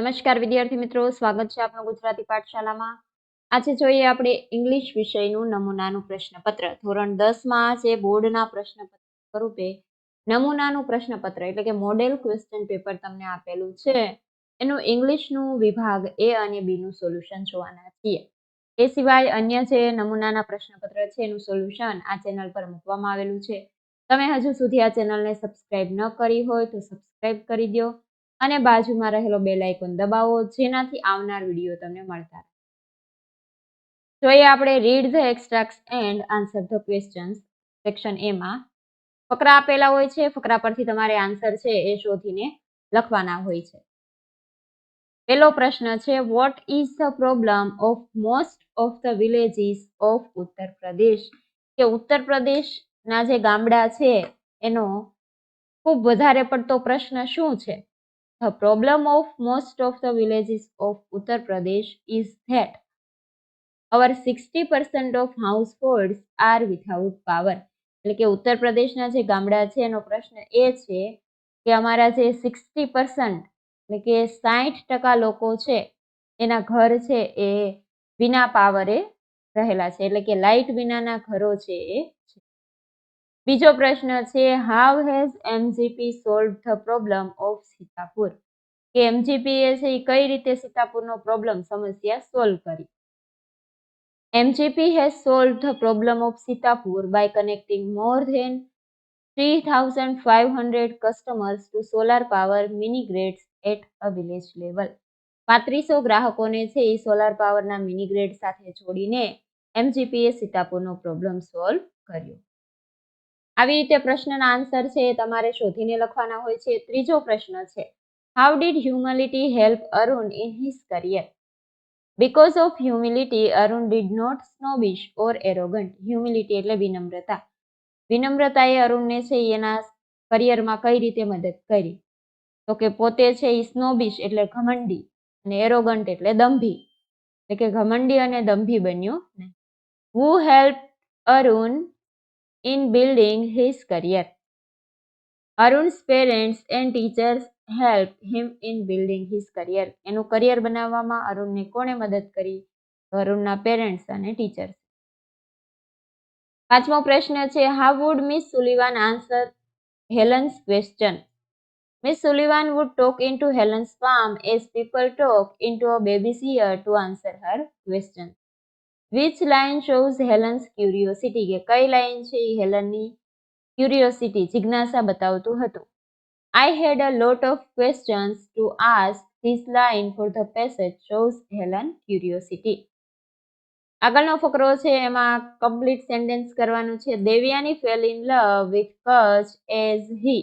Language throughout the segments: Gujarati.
નમસ્કાર વિદ્યાર્થી મિત્રો સ્વાગત છે આપનું ગુજરાતી પાઠશાલામાં આજે જોઈએ આપણે ઇંગ્લિશ વિષયનું નમૂનાનું પ્રશ્નપત્ર ધોરણ દસમાં જે બોર્ડના પ્રશ્નપત્ર સ્વરૂપે નમૂનાનું પ્રશ્નપત્ર એટલે કે મોડેલ ક્વેશ્ચન પેપર તમને આપેલું છે એનું ઇંગ્લિશનું વિભાગ એ અને બીનું સોલ્યુશન જોવાના છીએ એ સિવાય અન્ય જે નમૂનાના પ્રશ્નપત્ર છે એનું સોલ્યુશન આ ચેનલ પર મૂકવામાં આવેલું છે તમે હજુ સુધી આ ચેનલને સબસ્ક્રાઈબ ન કરી હોય તો સબસ્ક્રાઈબ કરી દો અને બાજુમાં રહેલો બેલ આઇકોન દબાવો જેનાથી આવનાર વિડીયો તમને મળતા જોઈએ આપણે read the extract and answer the questions section એમાં ફકરા આપેલા હોય છે ફકરા પરથી તમારે આન્સર છે એ શોધીને લખવાના હોય છે પહેલો પ્રશ્ન છે what is the problem of most of the villages of Uttar Pradesh કે ઉત્તર પ્રદેશના જે ગામડા છે એનો ખૂબ વધારે પડતો પ્રશ્ન શું છે The problem of most of the villages of Uttar Pradesh is that our 60% of households are without power. એટલે કે ઉત્તર પ્રદેશના જે ગામડા છે એનો પ્રશ્ન એ છે કે અમારા જે સિક્સટી પર્સન્ટ એટલે કે સાહીઠ ટકા લોકો છે એના ઘર છે એ વિના પાવરે રહેલા છે એટલે કે લાઇટ વિનાના ઘરો છે એ છે બીજો પ્રશ્ન છે how has MGP solve the problem of Sitapur કે એમજીપી એ છે એ કઈ રીતે સીતાપુરનો પ્રોબ્લેમ સમસ્યા સોલ્વ કરી MGP has solved the problem of Sitapur by connecting more than 3,500 customers to solar power mini grids at a village level પાંત્રીસો ગ્રાહકોને છે એ સોલાર પાવરના મિની ગ્રેડ સાથે જોડીને એમજીપીએ સીતાપુરનો પ્રોબ્લેમ સોલ્વ કર્યો આવી રીતે પ્રશ્નના આન્સર છે તમારે શોધીને લખવાના હોય છે ત્રીજો પ્રશ્ન છે how did humility help Arun in his career because of humility Arun did not snobbish or arrogant humility એટલે વિનમ્રતા વિનમ્રતાએ અરુણને છે એના કરિયરમાં કઈ રીતે મદદ કરી તો કે પોતે છે એ સ્નોબિશ એટલે ઘમંડી અને એરોગન્ટ એટલે દંભી એટલે કે ઘમંડી અને દંભી બન્યું who help Arun in building his career. Arun's parents and teachers help him in building his career એનું કરિયર બનાવવામાં અરુણને કોણે મદદ કરી અરુણના પેરેન્ટ્સ અને ટીચર્સ પાંચમો પ્રશ્ન છે how would Miss Sullivan answer Helen's question Miss Sullivan would talk into Helen's farm as people talk into a baby's ear to answer her question which line shows Helen's curiosity કે કઈ લાઇન છે એ હેલનની ક્યુરિયોસિટી જિજ્ઞાસા બતાવતું હતું I had a lot of questions to ask this line for the passage shows Helen curiosity આગળનો ફકરો છે એમાં કમ્પ્લીટ સેન્ટેન્સ કરવાનું છે Devyani fell in love with Kacha as he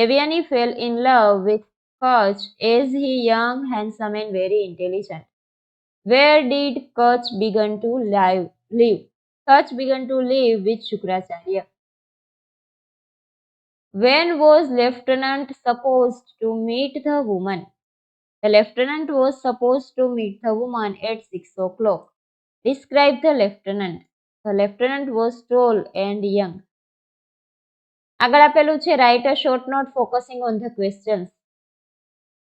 Devyani fell in love with Kacha as he young handsome and very intelligent where did Kacha begin to live leave Kacha begin to leave with Shukracharya when was lieutenant suppose to meet the woman the lieutenant was suppose to meet the woman at six o'clock describe the lieutenant the lieutenant was tall and young આગળ આપેલું છે write a short note focusing on the questions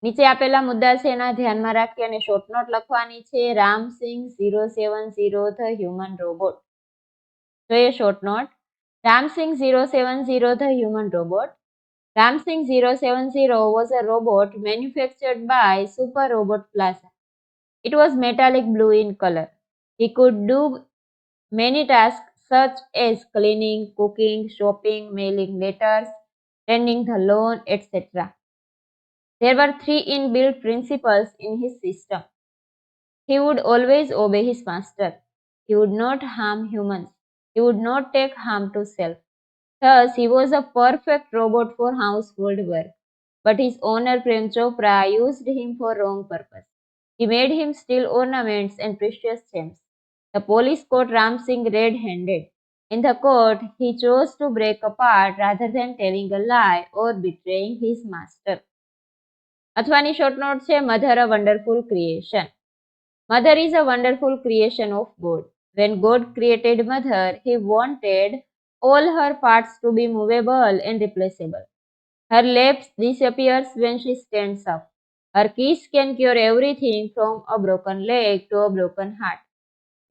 નીચે આપેલા મુદ્દા છે એના ધ્યાનમાં રાખી અને શોર્ટ નોટ લખવાની છે Ramsingh zero seven zero the human robot જોઈએ short note Ramsingh zero seven zero the human robot Ramsing 070 was a robot manufactured by Super Robot Plaza. It was metallic blue in color. He could do many tasks such as cleaning, cooking, shopping, mailing letters, tending the lawn, etc. There were three inbuilt principles in his system. He would always obey his master. He would not harm humans. He would not take harm to self. Thus, he was a perfect robot for household work. But his owner Prem Chopra used him for wrong purpose. He made him steal ornaments and precious gems. The police caught Ram Singh red handed. In the court, he chose to break apart rather than telling a lie or betraying his master. અથવાની શોર્ટ નોટ છે mother a wonderful creation mother is a wonderful creation of God when God created mother he wanted all her parts to be movable and replaceable her laps disappears when she stands up her kiss can cure everything from a broken leg to a broken heart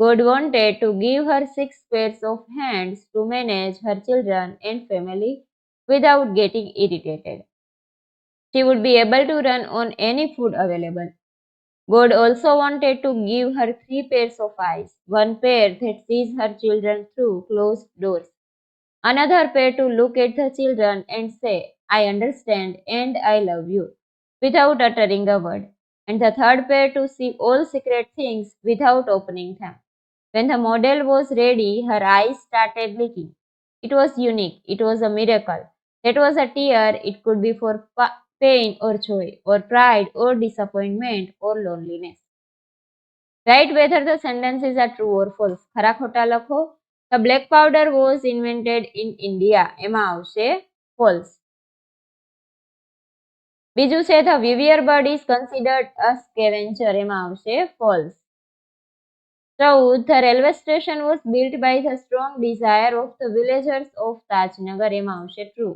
God wanted to give her six pairs of hands to manage her children and family without getting irritated. She would be able to run on any food available. God also wanted to give her three pairs of eyes, one pair that sees her children through closed doors, another pair to look at the children and say, I understand and I love you, without uttering a word, and the third pair to see all secret things without opening them. When the model was ready, her eyes started leaking. It was unique, it was a miracle. That was a tear, it could be for pain or joy or pride or disappointment or loneliness. Write whether the sentences are true or false. ખરા ખોટા લખો The black powder was invented in India. એમાં આવશે false. બીજું છે the weaver bird is considered a scavenger. એમાં આવશે false. ચૌદ the railway station was built by the strong desire of the villagers of Tajnagar. એમાં આવશે true.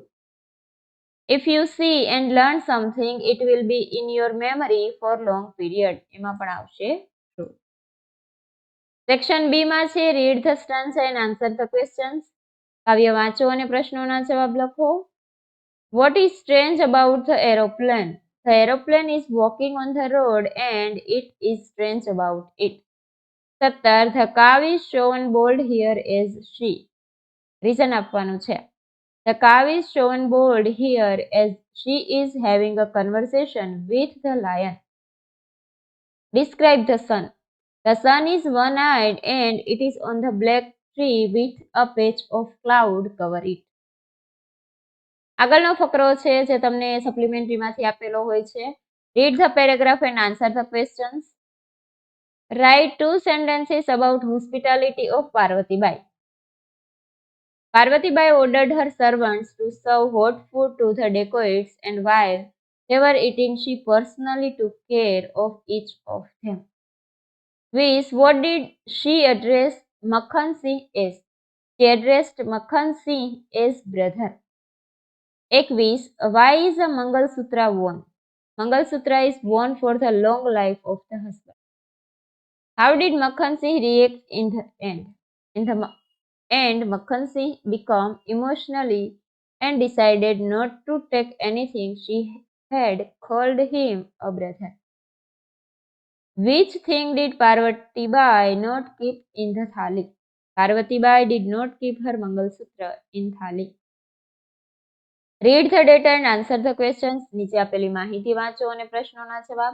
If you see and learn something it will be in your memory for long period એમાં પણ આવશે ટ્રુ સેક્શન બી માં છે read the stanza and answer the questions કાવ્ય વાંચો અને પ્રશ્નોના જવાબ લખો what is strange about the aeroplane the aeroplane is walking on the road and it is strange about it સત્તર the cow is shown bold here as she reason આપવાનું છે The cow is shown bored here as she is having a conversation with the lion. Describe the sun. The sun is one eyed and it is on the black tree with a patch of cloud cover it. આગળનો ફકરો છે જે તમને સપ્લિમેન્ટરીમાંથી આપેલો હોય છે read the paragraph and answer the questions write two sentences about hospitality of Parvatibai Parvati Bai ordered her servants to serve hot food to the dacoits, and while they were eating, she personally took care of each of them. With what did she address Makhan Singh as? She addressed Makhan Singh as brother. Ekvis, why is a Mangal Sutra worn? Mangal Sutra is worn for the long life of the husband. How did Makhan Singh react in the end? In the and Makhansi became emotionally and decided not to take anything she had called him a brother. Which thing did Parvati Bai not keep in the thali? Parvati Bai did not keep her Mangal Sutra in thali. Read the data and answer the questions નીચે આપેલી માહિતી વાંચો અને પ્રશ્નોના જવાબ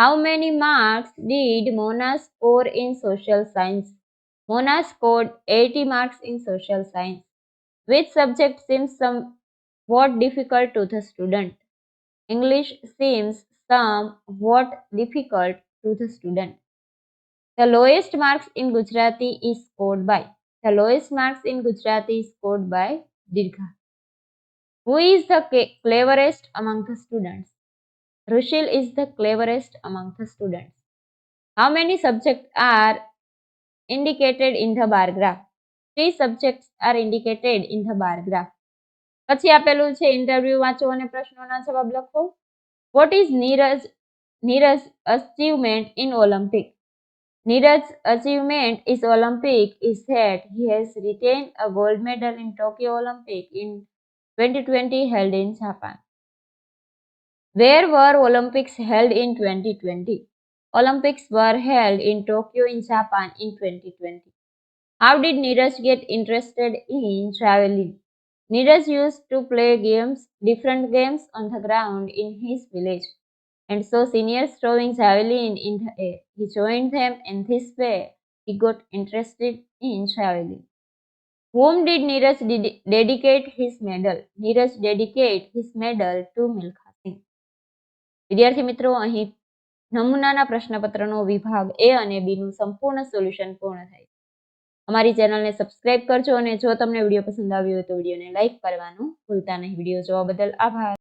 how many marks did Mona score in social science Mona scored 80 marks in social science, which subject seems somewhat difficult to the student. English seems somewhat difficult to the student. The lowest marks in Gujarati is scored by. The lowest marks in Gujarati is scored by Dirgha. Who is the cleverest among the students? Rushil is the cleverest among the students. How many subjects are indicated in the bar graph. Three subjects are indicated in the bar graph. પછી આપેલું છે ઇન્ટરવ્યુ વાંચો અને પ્રશ્નોના જવાબ લખો what is Neeraj Neeraj achievement in Olympic Neeraj achievement is Olympic is that he has written a gold medal in Tokyo Olympic in twenty twenty held in Japan where were Olympics held in twenty twenty Olympics were held in Tokyo in Japan in 2020. How did Neeraj get interested in traveling? Neeraj used to play games, different games on the ground in his village. And so seniors throwing javelin in the air. He joined them and this way he got interested in traveling. Whom did Neeraj dedicate his medal? Neeraj dedicated his medal to Milkha Singh. વિદ્યાર્થી Mitro નમૂનાના પ્રશ્નપત્રનો વિભાગ એ અને બી નું સંપૂર્ણ સોલ્યુશન પૂર્ણ થાય છે અમારી ચેનલને સબસ્ક્રાઇબ કરજો અને જો તમને વિડીયો પસંદ આવ્યો હોય તો વિડીયોને લાઇક કરવાનું ભૂલતા નહીં વિડીયો જોવા બદલ આભાર